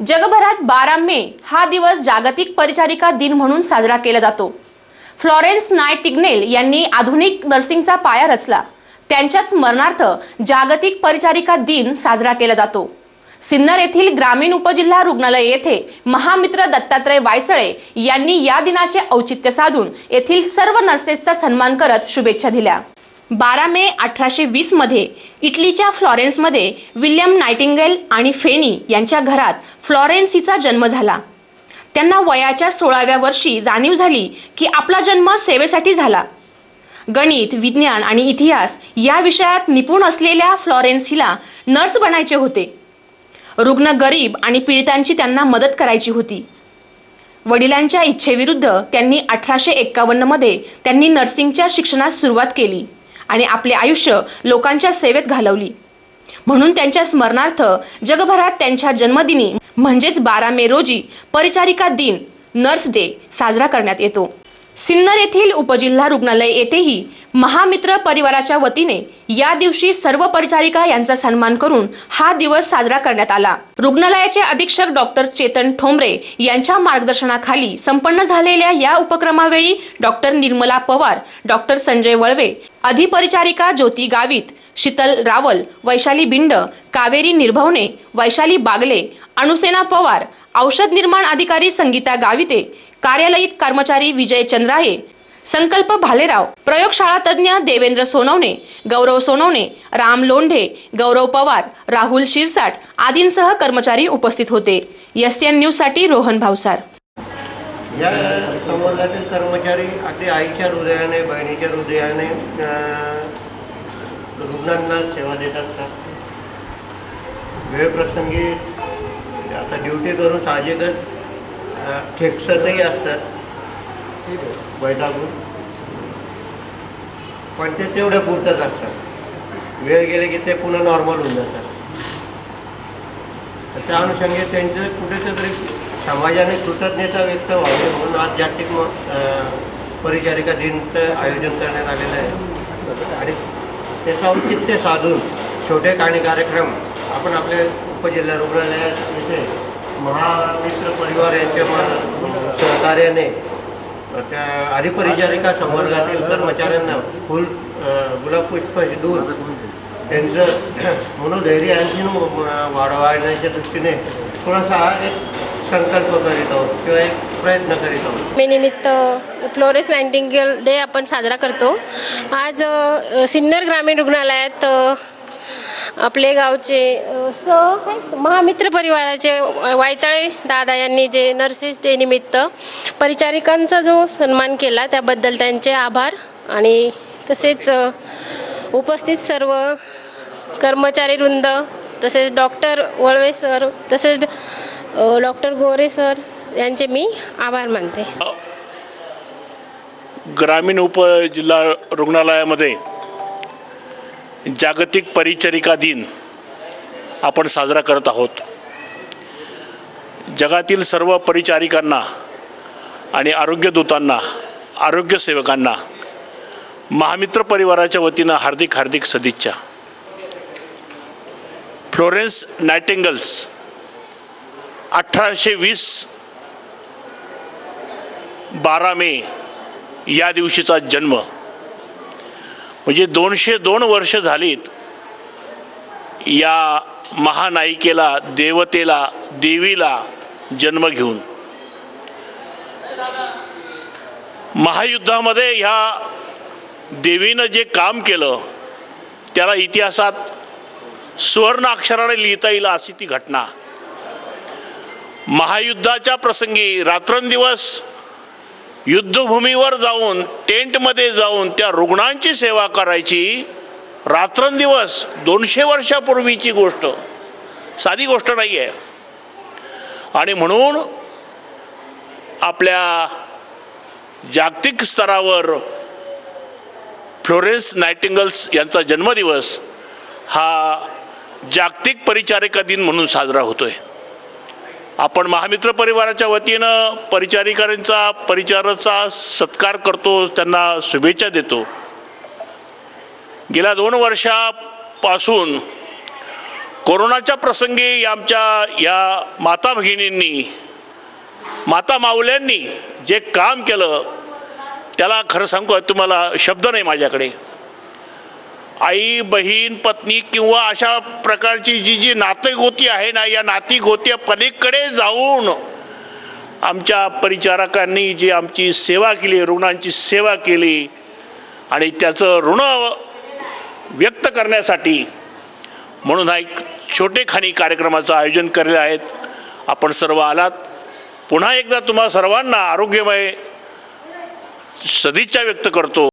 जगभरात बारा मे हा दिवस जागतिक परिचारिका दिन म्हणून साजरा केला जातो. फ्लॉरेन्स नायटिग्नेल यांनी आधुनिक नर्सिंगचा पाया रचला. त्यांच्या स्मरणार्थ जागतिक परिचारिका दिन साजरा केला जातो. सिन्नर येथील ग्रामीण उपजिल्हा रुग्णालय येथे महामित्र दत्तात्रय वायचळे यांनी या दिनाचे औचित्य साधून येथील सर्व नर्सेसचा सन्मान करत शुभेच्छा दिल्या. बारा मे अठराशे वीसमध्ये इटलीच्या फ्लॉरेन्समध्ये विल्यम नायटिंगेल आणि फेनी यांच्या घरात फ्लॉरेन्स हिचा जन्म झाला. त्यांना वयाच्या सोळाव्या वर्षी जाणीव झाली की आपला जन्म सेवेसाठी झाला. गणित विज्ञान आणि इतिहास या विषयात निपुण असलेल्या फ्लॉरेन्स हिला नर्स बनायचे होते. रुग्ण गरीब आणि पीडितांची त्यांना मदत करायची होती. वडिलांच्या इच्छेविरुद्ध त्यांनी अठराशे एक्कावन्नमध्ये त्यांनी नर्सिंगच्या शिक्षणास सुरुवात केली. आणि आपले आयुष्य लोकांच्या सेवेत घालवली. म्हणून त्यांच्या स्मरणार्थ जगभरात त्यांच्या जन्मदिनी म्हणजेच बारा मे रोजी परिचारिका दिन नर्स डे साजरा करण्यात येतो. सिन्नर येथील उपजिल्हा रुग्णालय येथेही महामित्र परिवाराच्या वतीने या दिवशी सर्व परिचारिका यांचा सन्मान करून हा दिवस साजरा करण्यात आला. रुग्णालयाचे अधीक्षक डॉक्टर चेतन ठोंबरे यांच्या मार्गदर्शनाखाली संपन्न झालेल्या या उपक्रमावेळी डॉक्टर निर्मला पवार डॉक्टर संजय वळवे अधिपरिचारिका ज्योती गावित शीतल रावल वैशाली बिंड कावेरी निर्भवणे वैशाली बागले अनुसेना पवार औषध निर्माण अधिकारी संगीता गाविते कार्यालयीत कर्मचारी विजय चंद्राये संकल्प भालेराव प्रयोगशाळा तज्ज्ञ देवेंद्र सोनवणे गौरव सोनवणे राम लोंढे गौरव पवार राहुल शिरसाट आदींसह कर्मचारी उपस्थित होते. एस एन न्यूजसाठी रोहन भावसार. या संवर्गातील कर्मचारी अगदी आईच्या हृदयाने बहिणीच्या हृदयाने रुग्णांना सेवा देत असतात. वेळप्रसंगी आता ड्युटी करून साहजिकच अं, खेकसतही असतात. वैतागून पण ते तेवढ्या पुरतच असतात. वेळ गेले की ते पुन्हा नॉर्मल होऊन जातात. तर त्या अनुषंगे त्यांचं कुठेतरी समाजाने कृतज्ञता व्यक्त व्हावी म्हणून आज जागतिक परिचारिका दिनचं आयोजन करण्यात आलेलं आहे. आणि त्याचं औचित्य साधून छोटे काही कार्यक्रम आपण आपल्या उपजिल्हा रुग्णालयात इथे महामित्र परिवार यांच्या सहकार्याने त्या अधिपरिचारिका संवर्गातील कर्मचाऱ्यांना फुल गुलाबपुष्प देऊन त्यांचं मनोधैर्य आणखी वाढवण्याच्या वाढवायच्या दृष्टीने थोडासा एक संकल्प करीत आहोत किंवा एक प्रयत्न करीत आहोत. मी निमित्त फ्लोरेस नाईन्टिंगल डे आपण साजरा करतो. आज सिन्नर ग्रामीण रुग्णालयात आपले गावचे स महामित्र परिवाराचे वायचाळे दादा यांनी जे नर्सेस डे निमित्त परिचारिकांचा जो सन्मान केला त्याबद्दल त्यांचे आभार आणि तसेच उपस्थित सर्व कर्मचारी वृंद तसेच डॉक्टर वळवे सर तसेच डॉक्टर गोरे सर यांचे मी आभार मानते. ग्रामीण उपजिल्हा रुग्णालयामध्ये जागतिक परिचरिका दिन आपण साजरा करत आहोत. जगातील सर्व परिचारिकांना आणि आरोग्यदूतांना आरोग्यसेवकांना महामित्र परिवाराच्या वतीनं हार्दिक हार्दिक सदिच्छा. फ्लोरेन्स नायटेंगल्स अठराशे वीस बारा मे या दिवशीचा जन्म. म्हणजे दोनशे दोन वर्ष झालीत या महानायिकेला देवतेला देवीला जन्म घेऊन. महायुद्धामध्ये ह्या देवीनं जे काम केलं त्याला इतिहासात सुवर्ण अक्षराने लिहिता येईल अशी ती घटना. महायुद्धाच्या प्रसंगी रात्रंदिवस युद्धभूमीवर जाऊन टेंटमध्ये जाऊन त्या रुग्णांची सेवा करायची रात्रंदिवस दोनशे वर्षापूर्वीची गोष्ट. साधी गोष्ट नाही आहे आणि म्हणून आपल्या जागतिक स्तरावर फ्लोरेन्स नायटिंगल्स यांचा जन्मदिवस हा जागतिक परिचारिका दिन म्हणून साजरा होतो आहे आपण महामित्र परिवाराच्या वतीनं परिचारिकांचा परिचाराचा सत्कार करतो त्यांना शुभेच्छा देतो. गेल्या दोन वर्षापासून कोरोनाच्या प्रसंगी आमच्या या माता भगिनींनी माता माऊल्यांनी जे काम केलं त्याला खरं सांगू तुम्हाला शब्द नाही माझ्याकडे. आई बहीण पत्नी किंवा अशा प्रकारची जी जी नातेगोती आहे ना या नातीगोती पलीकडे जाऊन आमच्या परिचारकांनी जी आमची सेवा केली रुग्णांची सेवा केली आणि त्याचं ऋण व्यक्त करण्यासाठी म्हणून हा एक छोटेखानी कार्यक्रमाचं आयोजन केलेलं आहेत आपण सर्व आलात. पुन्हा एकदा तुम्हा सर्वांना आरोग्यमय सदिच्छा व्यक्त करतो.